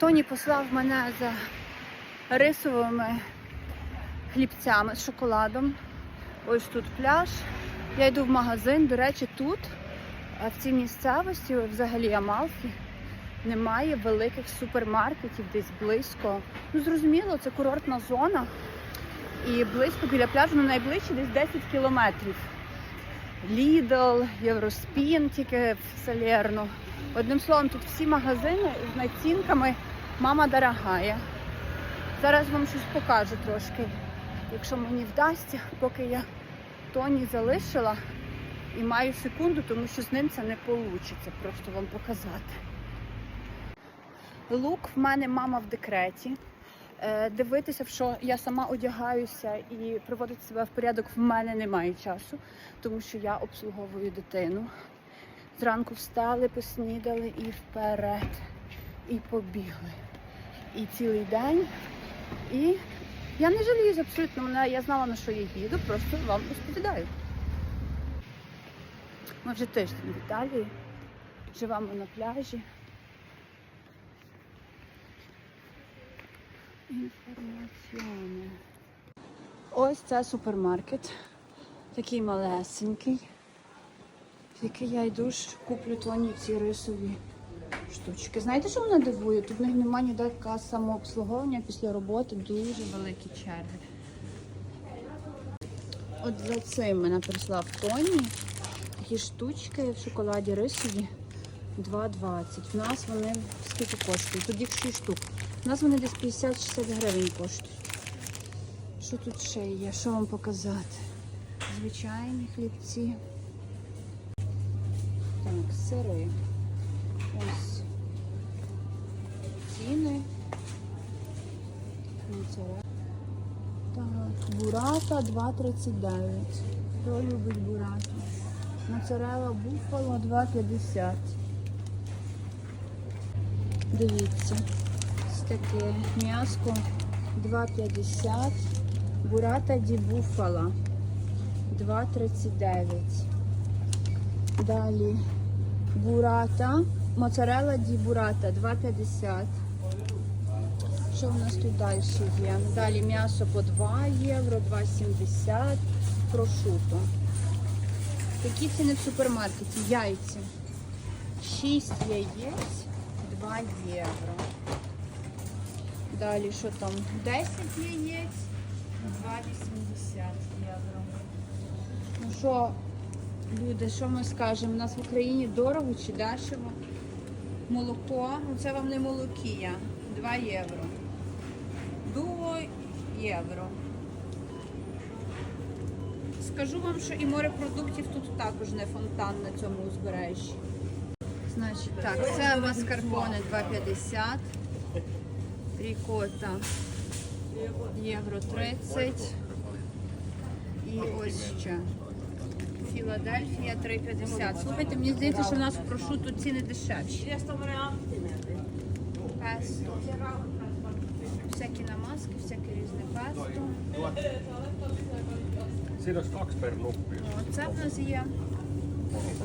Тоні послав мене за рисовими хлібцями з шоколадом. Ось тут пляж. Я йду в магазин. До речі, тут, в цій місцевості, взагалі Амалфі, немає великих супермаркетів десь близько. Ну, зрозуміло, це курортна зона. І близько біля пляжу, ну найближче десь 10 кілометрів. Лідл, Євроспін, тільки в Салерно. Одним словом, тут всі магазини з націнками мама дорогая. Зараз вам щось покажу трошки, якщо мені вдасться, поки я Тоні залишила і маю секунду, тому що з ним це не вийде просто вам показати. Лук в мене мама в декреті. Е, Дивитися, що я сама одягаюся і приводити себе в порядок в мене немає часу, тому що я обслуговую дитину. Зранку встали, поснідали і вперед. І побігли. І цілий день. І я не жаліюсь абсолютно. Мене я знала на що я їду, просто вам розповідаю. Ми вже тиждень в Італії, живемо на пляжі. Інформаціоне. Ось це супермаркет. Такий малесенький. В який я йду куплю тоні ці рисові штучки. Знаєте, що мене дивує? Тут в них немає самообслуговування після роботи, дуже великі черги. От за цим мене прислав Тоні. Такі штучки в шоколаді рисові 2,20. В нас вони скільки коштують? Тут їх 6 штук. У нас вони десь 50-60 гривень коштують. Що тут ще є? Що вам показати? Звичайні хлібці. Так, сири. Ось ціни. Так, бурата 2,39. Хто любить бурату? Моцарелла буфало 2,50. Дивіться. Ось таке м'яско 2,50. Бурата ді буфала 2,39. Далі бурата, моцарелла ді бурата 2,50. Що в нас тут далі є? Далі м'ясо по 2 євро, 2,70, прошуто. Такі ціни в супермаркеті. Яйця. 6 яєць, 2 євро. Далі що там? 10 яєць, 2,80 євро. Ну що, люди, що ми скажемо? У нас в Україні дорого чи дешево? Молоко, ну це вам не молокія, 2 євро. Дуо євро. Скажу вам, що і морепродуктів тут також не фонтан на цьому узбережжі. Значить, так, це маскарпоне 2,50. Рікота євро 30. І ось ще. Філадельфія 3,50. Слухайте, мені здається, що в нас в прошуту ціни дешевші. Песто. Всякі намазки, всяке різне песто. Це в нас є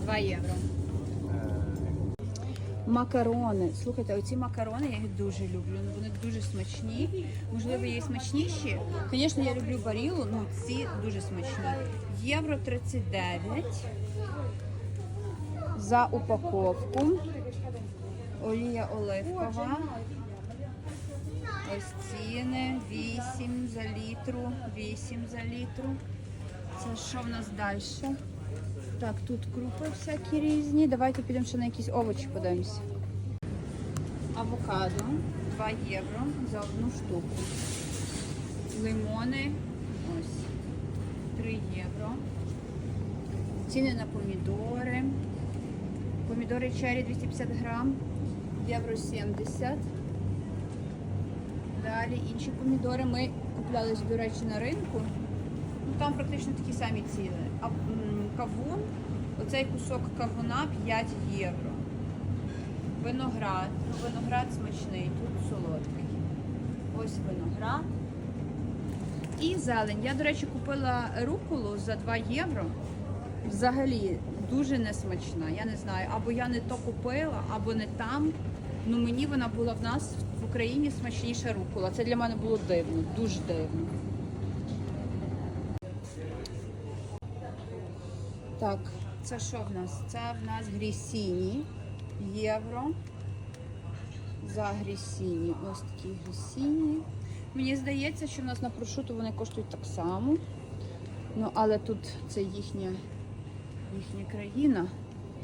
2 євро. Макарони. Слухайте, оці макарони я їх дуже люблю. ну, Вони дуже смачні. Можливо, є смачніші. Звісно, я люблю барілу, ну ці дуже смачні. Євро 39 за упаковку. Олія оливкова. Ось ціни 8 за літру, 8 за літру. Це що в нас далі? Так, тут крупи всякі різні. Давайте підемо ще на якісь овочі подивимося. Авокадо 2 євро за одну штуку. Лимони ось 3 євро. Ціни на помідори. Помідори черрі 250 грам, євро 70. Далі інші помідори ми куплялись, до речі, на ринку. Там практично такі самі ціни. А кавун, оцей кусок кавуна 5 євро. Виноград. Ну, виноград смачний, тут солодкий. Ось виноград. І зелень. Я, до речі, купила руколу за 2 євро. Взагалі дуже несмачна. Я не знаю, або я не то купила, або не там. Ну мені вона була в нас в Україні смачніша рукола. Це для мене було дивно, дуже дивно. Так, це що в нас? Це в нас грісіні. Євро. За грісіні. Ось такі грісіні. Мені здається, що в нас на прошуту вони коштують так само. Ну, але тут це їхня, їхня країна.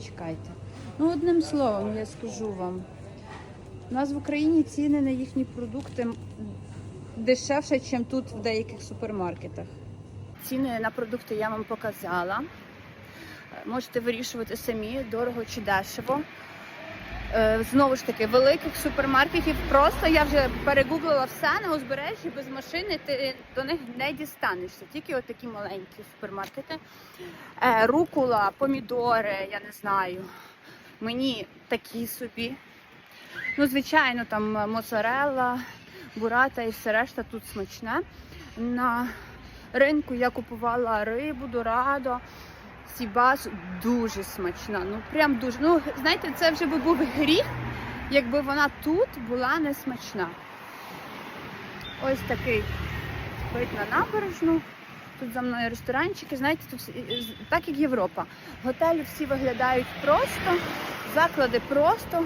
Чекайте. Ну, одним словом, я скажу вам. У нас в Україні ціни на їхні продукти дешевше, ніж тут в деяких супермаркетах. Ціни на продукти я вам показала. Можете вирішувати самі, дорого чи дешево. Е, Знову ж таки, великих супермаркетів просто я вже перегуглила все на узбережжі без машини. Ти до них не дістанешся. Тільки от такі маленькі супермаркети. Е, Рукула, помідори, я не знаю. Мені такі собі. Ну, звичайно, там моцарелла, бурата і все решта тут смачне. На ринку я купувала рибу, дорадо, сібас дуже смачна. Ну прям дуже. Ну, знаєте, це вже би був гріх, якби вона тут була не смачна. Ось такий вид на набережну. Тут за мною ресторанчики, знаєте, тут так як Європа. Готелі всі виглядають просто, заклади просто,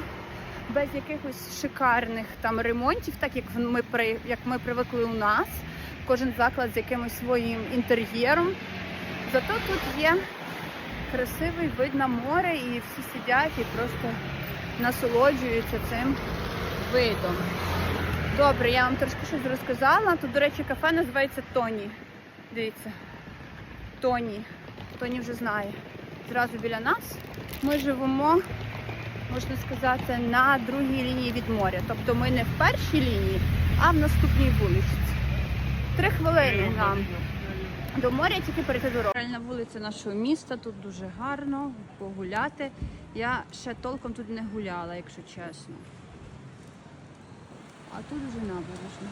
без якихось шикарних там ремонтів, так як ми як ми привикли у нас. Кожен заклад з якимось своїм інтер'єром. Зато тут є красивий вид на море, і всі сидять і просто насолоджуються цим видом. Добре, я вам трошки щось розказала. Тут, до речі, кафе називається Тоні. Дивіться. Тоні. Тоні вже знає. Зразу біля нас. Ми живемо, можна сказати, на другій лінії від моря. Тобто ми не в першій лінії, а в наступній вулиці. Три хвилини нам до моря тільки перейти дорогу. Реальна вулиця нашого міста, тут дуже гарно погуляти. Я ще толком тут не гуляла, якщо чесно. А тут вже набережна.